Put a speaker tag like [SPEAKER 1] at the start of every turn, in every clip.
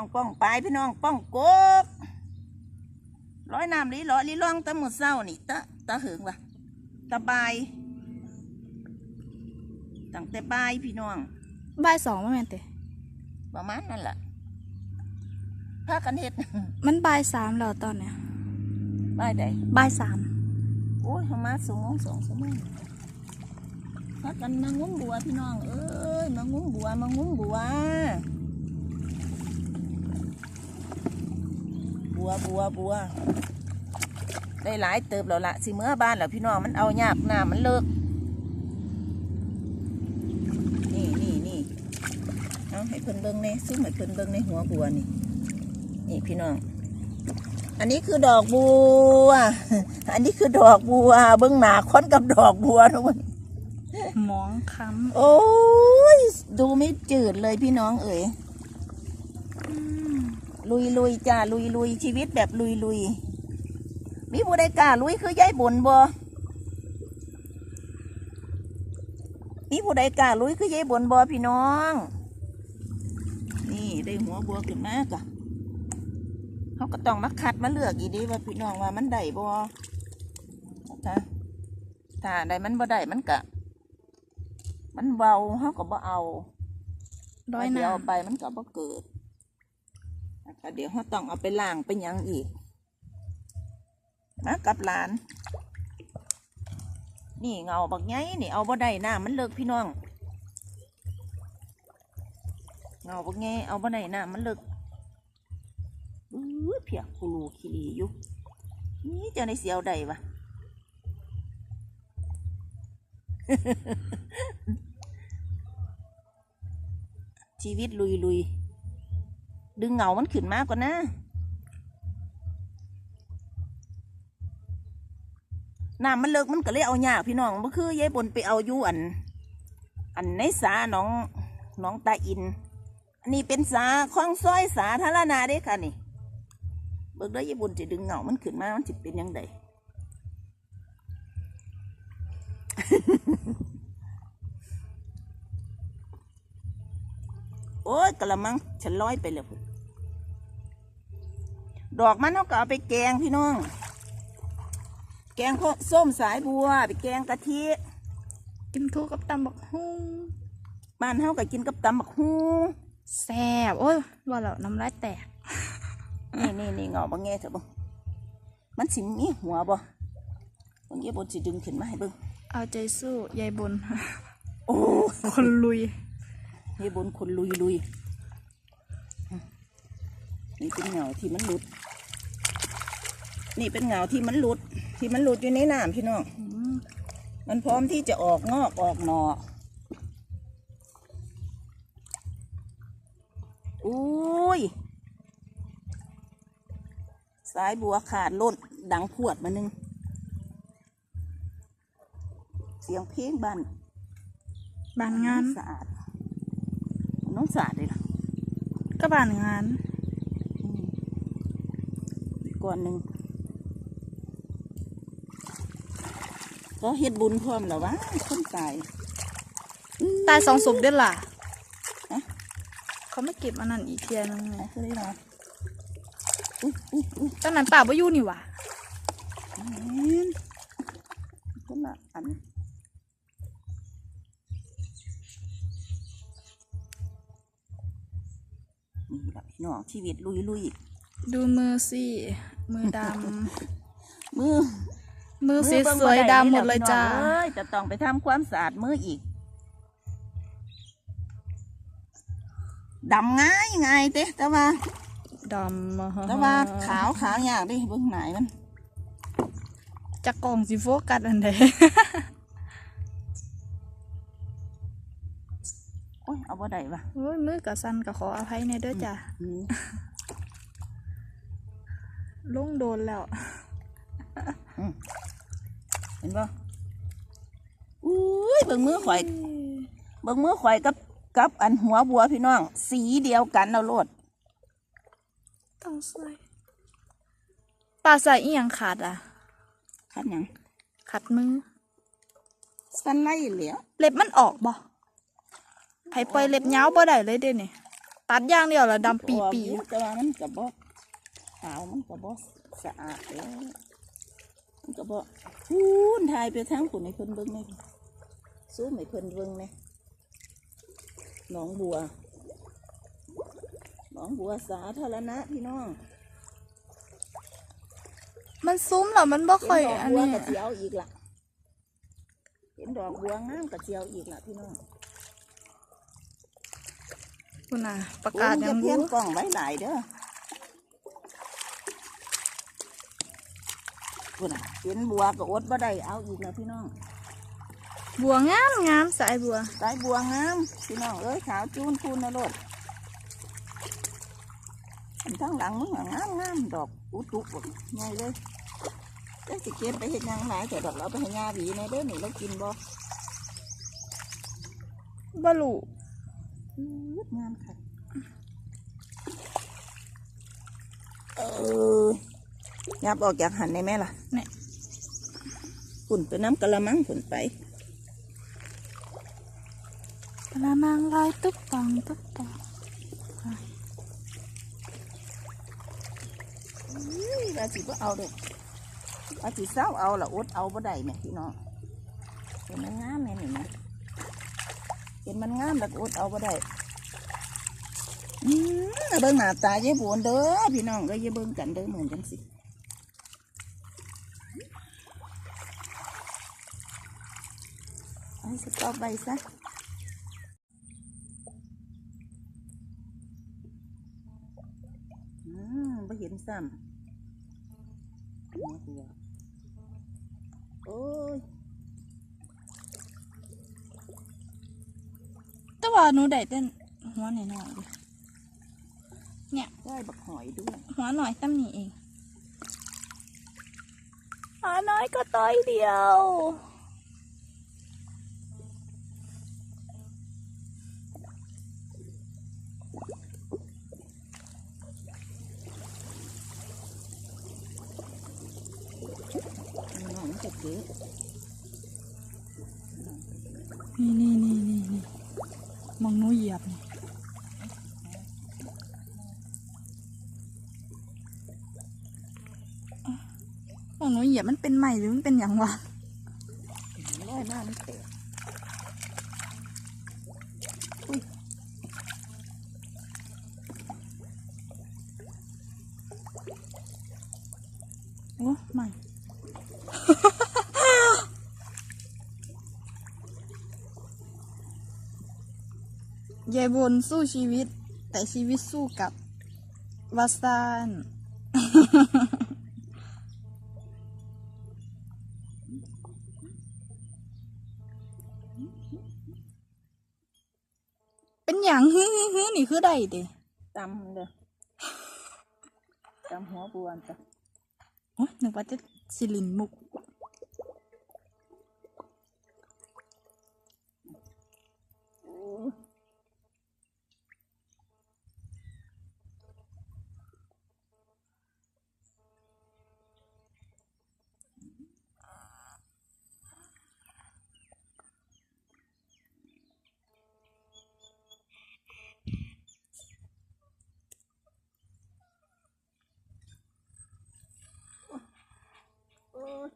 [SPEAKER 1] ปายพี่น้องป้องปายพี่น้องป้องกกร้อยน้ำลีหล่อลีล่องตะหมดเศร้านี่ตะตะหึงวะตะบายตั้งแต่บายพี่น้อง
[SPEAKER 2] บ่ายสองบ่แม่นเตะ
[SPEAKER 1] ประมาณนั่นแหละพากันเฮ็ด
[SPEAKER 2] มันบ่ายสามแล้วตอนเนี้ย
[SPEAKER 1] บายใด
[SPEAKER 2] บ่ายสาม
[SPEAKER 1] โอ้ยเขามาสูงสองสมัยพากันมางุ้มบัวพี่น้องเอ้ยมางุ้มบัวมางุ้มบัว วบัวบัวได้หลายเติบแล้วละสิเมื่อบ้านแล้วพี่น้องมันเอายากหน้ามันเลิก นี่นี่นี่เอาให้เพิ่นเบิ่งในซุ้มให้เพิ่นเบิ่งในหัวบัวนี่ นี่พี่น้อง อันนี้คือดอกบัว อันนี้คือดอกบัว เบิ้งหนาค้อนกับดอกบัวทุกคน
[SPEAKER 2] หมองค้
[SPEAKER 1] โอ้ยดูไม่จืดเลยพี่น้องเอ๋ยำ ลุยลุยจ้าลุยลุยชีวิตแบบลุยลุยมีผู้ใดกล้าลุยคือยายบนบ่มีผู้ใดกล้าลุยคือยายบนบ่พี่น้อง นี่ได้หัวบัวขึ้นมากะเขาก็ต้องมาคัดมาเลือกอีกดีว่าพี่น้องว่ามันได้บ่ถ้าถ้าใดมันบ่ได้มันกะ มันเบาเขาก็บ่เอา
[SPEAKER 2] ร้อย
[SPEAKER 1] เดี๋ยว
[SPEAKER 2] น้
[SPEAKER 1] เอาไปมันก็บ่เกิด เดี๋ยวเขาต้องเอาไปล้างไปยังอีกนะกับหลาน นี่เงาบักไงนี่เอาบ่ได้น้ำมันเลิกพี่น้อง เงาบักไงเอาบ่ได้น้ำมันเลิกอื้อเพียกคูรูคีรีอยู่นี่เจ้าในเสียวใดวะชีวิตลุยลุยๆ ดึงเงามันขึ้นมากกว่านะน้ำมันเลิกมันก็เลยเอายากพี่น้องก็คือยายบนไปเอาอยู่อัน อันในสาน้องน้องตาอิน อันนี้เป็นสาคลองซอยสาธารณะเด้ค่ะนี่ เบิกได้ยายบนจะดึงเงามันขึ้นมามันจะเป็นยังไงโอ้ยกระมังฉันลอยไปแล้วพุ่ ดอกมันเขาก็เอาไปแกงพี่น้อง แกงข้าวส้มสายบัว ไปแกงกะทิ
[SPEAKER 2] กินทูกับตำบักฮุ้ง
[SPEAKER 1] บ้านเขาก็กินกับตำบักฮู้
[SPEAKER 2] แซ่บโอ้ยว่าแล้วน้ำลายแตก
[SPEAKER 1] นี่นี่นี่เงาบังแง่เถอะบังมันสิมีหัวบ่บางทีบนสิดึงขึ้นมาให้เบิ่ง
[SPEAKER 2] เอาใจสู้ยายบน
[SPEAKER 1] โอ้
[SPEAKER 2] คนลุย
[SPEAKER 1] ยายบนคนลุยลุยนี่เป็นเงาที่มันหลุด นี่เป็นเงาที่มันหลุด ที่มันหลุดอยู่ในน้ำพี่น้อง
[SPEAKER 2] อืม
[SPEAKER 1] มันพร้อมที่จะออกงอกออกหนออุ้ย สายบัวขาดล่นดังพวดมาหนึง เสียงเพลงบ้าน
[SPEAKER 2] บานงาน
[SPEAKER 1] สะอาดน้องสะอาดเลยล่ะ
[SPEAKER 2] ก็บานงาน
[SPEAKER 1] อืมอีกก่อนหนึ่ง ก็เฮ็ดบุญพร้อมแล้ววะคนตาย
[SPEAKER 2] ตายสองศพเด้อล่ะ
[SPEAKER 1] ฮะ
[SPEAKER 2] เขาไม่เก็บอันนั้นอีกเทียนึง
[SPEAKER 1] ไหน
[SPEAKER 2] เลย
[SPEAKER 1] คือได้มาอุ้ยอุ้ยอุ้ย
[SPEAKER 2] ตอนนั้นป่าบ่อยู่นี่หว่า
[SPEAKER 1] แม่นคนละอันนี่แหละพี่น้องชีวิตลุยลุย
[SPEAKER 2] ดูมือสิมือด
[SPEAKER 1] มือำ
[SPEAKER 2] มือสี
[SPEAKER 1] เบิ่ง
[SPEAKER 2] สวย
[SPEAKER 1] บ่ไดำ
[SPEAKER 2] หมดเลยจ้า
[SPEAKER 1] พี่น้องเอ้ยจะต้องไปทำความสะอาดมืออีกดำง่ายง่ายเต้แต่ว่า
[SPEAKER 2] ดำ
[SPEAKER 1] แต่ว่าขาวขาวยากเดิเบิ่งหนายมัน
[SPEAKER 2] จะกล่องสิโฟกัสอันใด
[SPEAKER 1] โอ้ยเอาบ่ได้ปะ
[SPEAKER 2] โอ้ยมือกับสันกับขออภัยในเด้อจ้า
[SPEAKER 1] อืม
[SPEAKER 2] ลุงโดนแล้ว
[SPEAKER 1] เห็นปะอุ้ยเบิ่งมือข่อยเบิ่งมือข่อยกับกับอันหัวบัวพี่น้อง สีเดียวกันเอาโลด
[SPEAKER 2] ต้องใส่ปลาใส่อีหยังขาดอะ
[SPEAKER 1] คัดหยัง
[SPEAKER 2] ขัดมือ
[SPEAKER 1] สันไล่เหลียว
[SPEAKER 2] เล็บมันออกบ่ไผปล่อยเล็บยาวบ่ได้เลยเด้นี่ตัดอย่างเดียวละดำปีปี
[SPEAKER 1] ออกอยู่แต่ว่ามันกระบอกขาวมันกระบอกสะอาดแล้วมัน กระบอกพูนทายไปทางคนให้เพิ่นเบิ่งไหมสู้ให้เพิ่นเบิ่งไหมหนองบัวหนองบัวสาธารณะพี่น้อง
[SPEAKER 2] มันซุ้มเหรอมันบ่ค่อย
[SPEAKER 1] เห็นดอก
[SPEAKER 2] อัน
[SPEAKER 1] บัว
[SPEAKER 2] นี้
[SPEAKER 1] กระเจียวอีกล่ะ เห็นดอกบัวงามกระเจียวอีกล่ะพี่น้อง
[SPEAKER 2] คุณน่ะประ
[SPEAKER 1] โอ้
[SPEAKER 2] กาศ
[SPEAKER 1] ย
[SPEAKER 2] ยั
[SPEAKER 1] จะ
[SPEAKER 2] ง
[SPEAKER 1] เพี้ย
[SPEAKER 2] รู้
[SPEAKER 1] นกล้องไว้หลายเด้อ คุณน่ะเห็นบัวก็อดบ่ได้เอาอีกแล้วพี่น้อง
[SPEAKER 2] บัวงามงามสายบัว
[SPEAKER 1] สายบัวงามพี่น้องเอ้ยขาวจูนคูนนะโลดอันทั้งหลังมึงอะงามงามดอกอุตุบกไงเลยเอ้ยสิเก็บไปเห็ดหยังหลายแต่ดอกเราไปให้ยาหวีในเด้อนี่เรากินบ่
[SPEAKER 2] บ่รู้
[SPEAKER 1] อื้องามค่ะเออ ยับออกจากหันได้ไหมล่ะ
[SPEAKER 2] เนี่ย
[SPEAKER 1] ฝุ่นไปน้ำกะละมังฝุ่นไป
[SPEAKER 2] กระมังลอยตุ๊บปองตุ๊บปอง
[SPEAKER 1] อุ้ยว่าสิบ่เอาเด้อว่าสิเศร้าเอาละอดเอาบ่ได้แม่พี่น้องเห็นมันงามแม่นี่นะเห็นมันงามแล้วก็อดเอาบ่ได้อืมเอาเบิ่งหน้าตายายบวนเด้อพี่น้องก็อย่าเบิ่งกันเด้อเหมือนกันสิ เอาสต๊อปไปซะอืมไม่เห็นซ้ำเนี่ยเดียวโอ้ย
[SPEAKER 2] แต่ว่าหนูได้แต่หัวหน่อยๆดิเนี่ย
[SPEAKER 1] ได้บักหอยด้วย
[SPEAKER 2] หัวหน่อยตั้มนี่เองหัวน้อยก็ต้อยเดียว
[SPEAKER 1] นี่
[SPEAKER 2] นี่นี่นี่นี่มองหนูเหยียบนี่มองหนูเหยียบมันเป็นใหม่หรือมันเป็นอย่างวะ
[SPEAKER 1] ร้อยมากม่เตะ
[SPEAKER 2] โอ้ไม่ ยายบนสู้ชีวิต แต่ชีวิตสู้กับวาซานเป็นอย่างฮึฮึฮึนี่คือได้เด้
[SPEAKER 1] ตำเลยตำหัวบวนจ้ะ
[SPEAKER 2] โอ้ยนึกว่าจะสิลินมุก
[SPEAKER 1] โอ้โอ้ย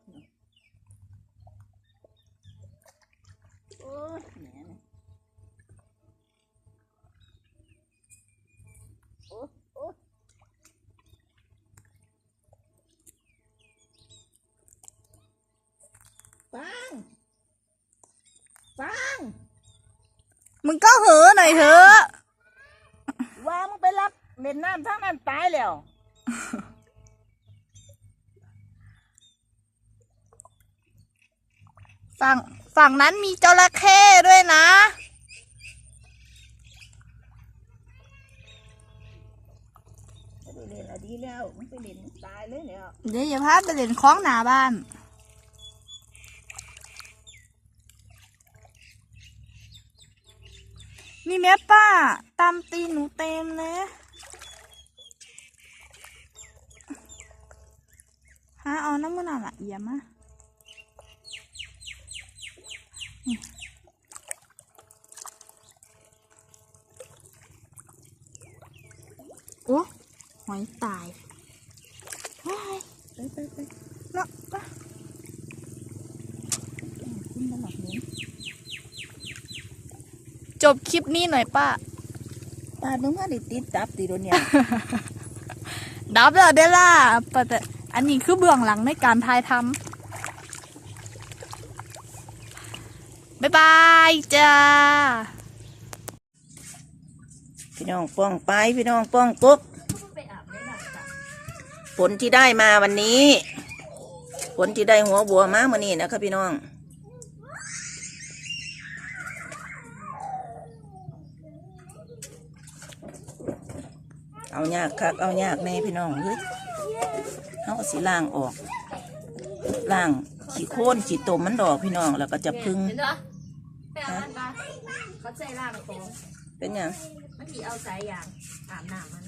[SPEAKER 1] โอ้ยแหม่เนี่ยโอ้ยโอ้ยฟังฟัง
[SPEAKER 2] มึงก็เหอะหน่อยเถอะ
[SPEAKER 1] ว่ามึงไปรับเล่นน้ำทั้งนั้นตายแล้ว
[SPEAKER 2] ฝั่งฝั่งนั้นมีจระเข้ด้วยนะ
[SPEAKER 1] ไปเล่นอะดีแล้วมึงไปเล่นตายเลยเนี่ย
[SPEAKER 2] เดี๋ยวอย่าพาไปเล่นคล้องหนาบ้าน นี่แม่ป้าตามตีหนูเต็มเลยฮะเอาน้ำมันอะเอี่ยมอะโอ้หอยตาย
[SPEAKER 1] ไปไปไปเนาะคุณตลอดเลย
[SPEAKER 2] จบคลิปนี้หน่อยป้า
[SPEAKER 1] ปาดมึงมาได้ติดตับติโดนเนี่ย
[SPEAKER 2] ดับแล้วเด้อล่ะปะแต่อันนี้คือเบื้องหลังในการถ่ายทำบ๊ายบายจ้า
[SPEAKER 1] พี่น้องป้องไปพี่น้องป้องปุ๊บผลที่ได้มาวันนี้ ผลที่ได้หัวบัวมาเมื่อนี้นะครับพี่น้อง เอายากคักเอายากแน่พี่น้องเฮ้ยเขาก็สิล่างออกล่างขี้โค่นขี้ตมมันดอกพี่น้องแล้วก็จะพึ่ง
[SPEAKER 3] เห็นปะไปเอามันปะเขาใจล่างของ
[SPEAKER 1] เป็นหยัง
[SPEAKER 3] มันที่เอาสายยางอาบน้ำมัน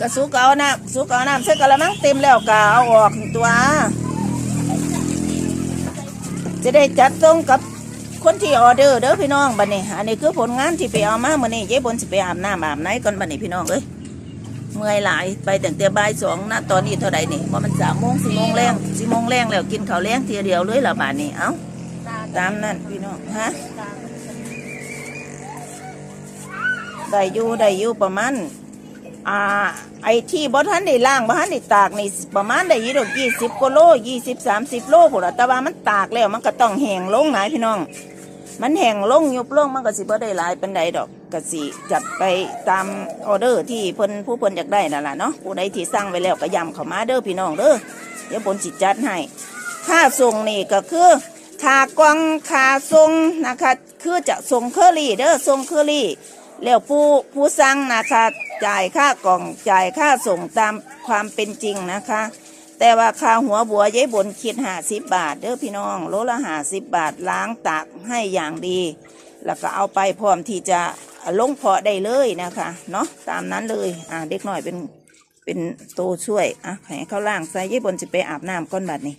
[SPEAKER 1] กระสุกเอาน้ำสุกเอาน้ำใส่กระมังเต็มแล้วก็เอาออกตัว จะได้จัดส่งกับ คนที่ออเดอร์เด้อพี่น้องบัดนี้อันนี้คือผลงานที่ไปเอามามื่อนี้เย้บนสิไปอาบน้ำอาบไหนก่อนบัดนี้พี่น้องเอ้ยเมื่อยหลายไปแต่งแต่บ่ายสองนะตอนนี้เท่าไหร่นี่ว่ามันสามโมงสี่โมงแรงสี่โมงแรงแล้วกินข้าวแรงเทียเดียวเลยละบาดนี้เอ้า
[SPEAKER 3] ตา
[SPEAKER 1] มนั้นพี่น้องฮะได้อยู่ได้อยู่ประมาณอ่าไอ้ที่บ่ทันได้ล่างบ่ทันได้ตากนี่ประมาณได้ยู่ดอกยี่สิบกโลยี่สิบสามสิบโลพุ่นละแต่ว่ามันตากแล้วมันก็ต้องแห้งลงหลายพี่น้อง มันแห้งลงยุบลงมันก็สิบ่ได้หลายเปานใดดอกก็สิจัดไปตามออเดอร์ที่เพิ่นผู้เพิ่นอยากได้นั่นแหละเนาะผู้ใดที่สั่งไว้แล้วก็ย้ำเข้ามาเด้อพี่น้องเด้อเดี๋ยวผลสิตจัดให้ค่าส่งนี่ก็คือค่ากล่องค่าส่งนะคะคือจะส่งเคอรี่เด้อส่งเคอรี่แล้วผู้ผู้สั่งนะคะจ่ายค่ากล่องจ่ายค่าส่งตามความเป็นจริงนะคะ แต่ว่าค่าหัวบัวยายบนคิดหาสิบบาท เด้อพี่น้องโลละหาสิบบาทล้างตากให้อย่างดี แล้วก็เอาไปพร้อมที่จะลงเพาะได้เลยนะคะเนาะตามนั้นเลยอ่าเด็กหน่อยเป็นเป็นโตช่วยอะให้เขาล่างใส่ยายบนจะไปอาบน้ำก้อนบัดนี้